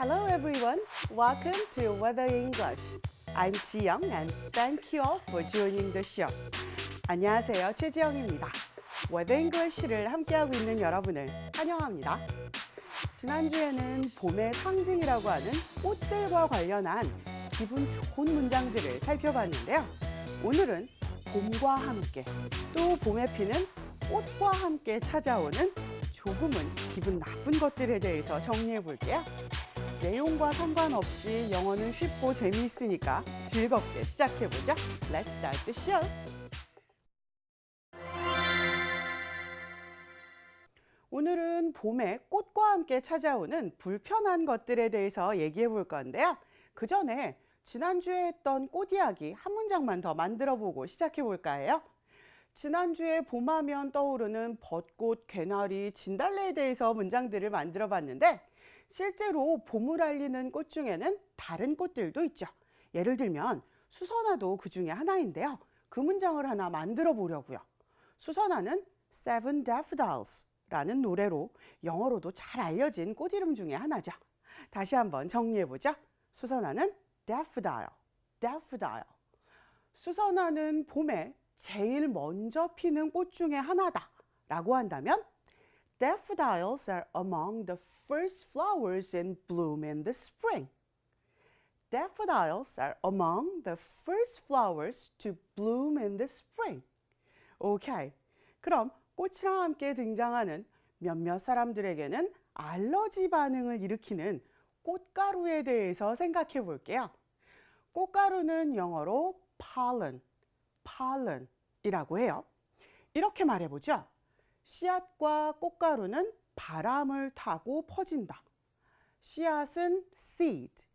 Hello everyone. Welcome to Weather English. I'm 지영 and thank you all for joining the show. 안녕하세요. 최지영입니다. Weather English를 함께하고 있는 여러분을 환영합니다. 지난주에는 봄의 상징이라고 하는 꽃들과 관련한 기분 좋은 문장들을 살펴봤는데요. 오늘은 봄과 함께 또 봄에 피는 꽃과 함께 찾아오는 조금은 기분 나쁜 것들에 대해서 정리해 볼게요. 내용과 상관없이 영어는 쉽고 재미있으니까 즐겁게 시작해 보죠. Let's start the show. 오늘은 봄에 꽃과 함께 찾아오는 불편한 것들에 대해서 얘기해 볼 건데요. 그 전에 지난주에 했던 꽃 이야기 한 문장만 더 만들어 보고 시작해 볼까 해요. 지난주에 봄하면 떠오르는 벚꽃, 개나리, 진달래에 대해서 문장들을 만들어 봤는데 실제로 봄을 알리는 꽃 중에는 다른 꽃들도 있죠. 예를 들면 수선화도 그 중에 하나인데요. 그 문장을 하나 만들어 보려고요. 수선화는 Seven Daffodils 라는 노래로 영어로도 잘 알려진 꽃 이름 중에 하나죠. 다시 한번 정리해 보죠. 수선화는 daffodil, daffodil. 수선화는 봄에 제일 먼저 피는 꽃 중에 하나다 라고 한다면 daffodils are among the first flowers in bloom in the spring. Daffodils are among the first flowers to bloom in the spring. 오케이. 그럼 꽃이랑 함께 등장하는 몇몇 사람들에게는 알러지 반응을 일으키는 꽃가루에 대해서 생각해 볼게요. 꽃가루는 영어로 pollen, pollen이라고 해요. 이렇게 말해보죠. 씨앗과 꽃가루는 바람을 타고 퍼진다. 씨앗은 seed,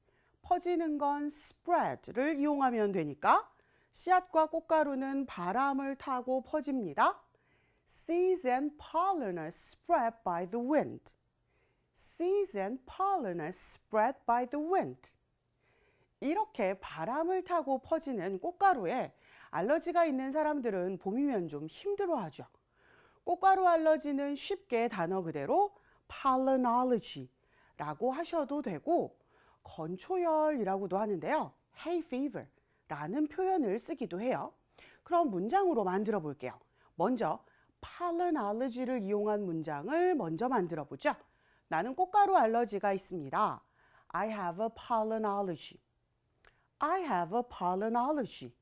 퍼지는 건 spread를 이용하면 되니까 씨앗과 꽃가루는 바람을 타고 퍼집니다. Seeds and pollen are spread by the wind. Seeds and pollen are spread by the wind. 이렇게 바람을 타고 퍼지는 꽃가루에 알러지가 있는 사람들은 봄이면 좀 힘들어하죠. 꽃가루 알러지는 쉽게 단어 그대로 pollenology라고 하셔도 되고 건초열이라고도 하는데요. hay fever라는 표현을 쓰기도 해요. 그럼 문장으로 만들어 볼게요. 먼저 pollenology를 이용한 문장을 먼저 만들어 보죠. 나는 꽃가루 알러지가 있습니다. I have a pollen allergy. I have a pollen allergy.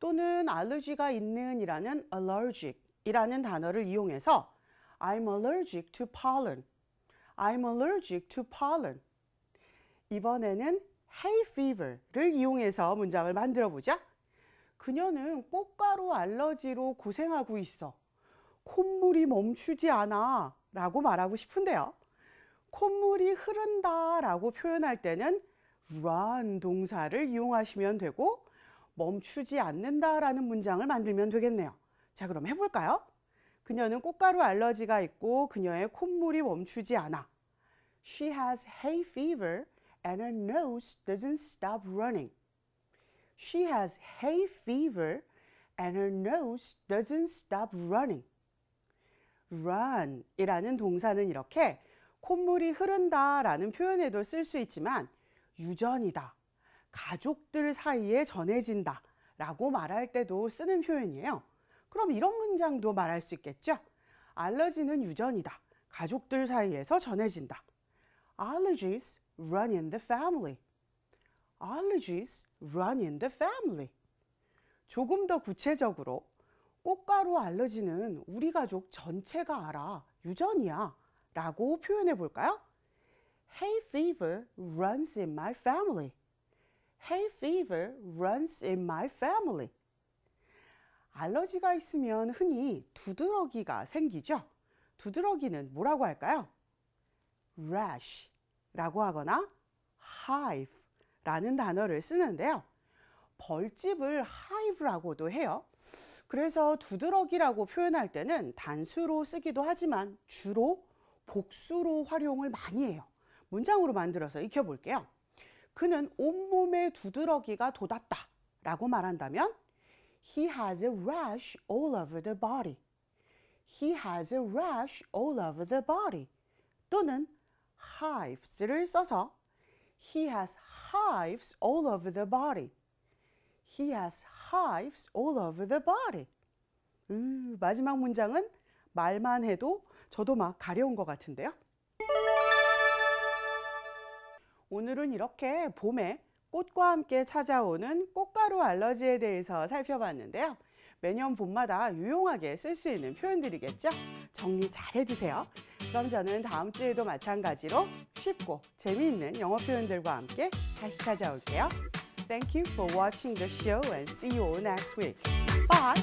또는 알러지가 있는 이라는 allergic 이라는 단어를 이용해서 I'm allergic to pollen. I'm allergic to pollen. 이번에는 hay fever를 이용해서 문장을 만들어 보자. 그녀는 꽃가루 알러지로 고생하고 있어. 콧물이 멈추지 않아. 라고 말하고 싶은데요. 콧물이 흐른다 라고 표현할 때는 run 동사를 이용하시면 되고 멈추지 않는다 라는 문장을 만들면 되겠네요. 자, 그럼 해볼까요? 그녀는 꽃가루 알러지가 있고 그녀의 콧물이 멈추지 않아. She has hay fever and her nose doesn't stop running. She has hay fever and her nose doesn't stop running. run 이라는 동사는 이렇게 콧물이 흐른다 라는 표현에도 쓸 수 있지만 유전이다, 가족들 사이에 전해진다 라고 말할 때도 쓰는 표현이에요. 그럼 이런 문장도 말할 수 있겠죠? 알러지는 유전이다, 가족들 사이에서 전해진다. Allergies run in the family. Allergies run in the family. 조금 더 구체적으로 꽃가루 알러지는 우리 가족 전체가 알아. 유전이야. 라고 표현해 볼까요? Hay fever runs in my family. Hay fever runs in my family. 알러지가 있으면 흔히 두드러기가 생기죠. 두드러기는 뭐라고 할까요? rash라고 하거나 hive라는 단어를 쓰는데요. 벌집을 hive라고도 해요. 그래서 두드러기라고 표현할 때는 단수로 쓰기도 하지만 주로 복수로 활용을 많이 해요. 문장으로 만들어서 익혀볼게요. 그는 온몸에 두드러기가 돋았다 라고 말한다면 He has a rash all over the body. He has a rash all over the body. 또는 hives를 써서 He has hives all over the body. He has hives all over the body. 으, 마지막 문장은 말만 해도 저도 막 가려운 것 같은데요. 오늘은 이렇게 봄에 꽃과 함께 찾아오는 꽃가루 알러지에 대해서 살펴봤는데요. 매년 봄마다 유용하게 쓸 수 있는 표현들이겠죠? 정리 잘 해두세요. 그럼 저는 다음 주에도 마찬가지로 쉽고 재미있는 영어 표현들과 함께 다시 찾아올게요. Thank you for watching the show and see you next week. Bye!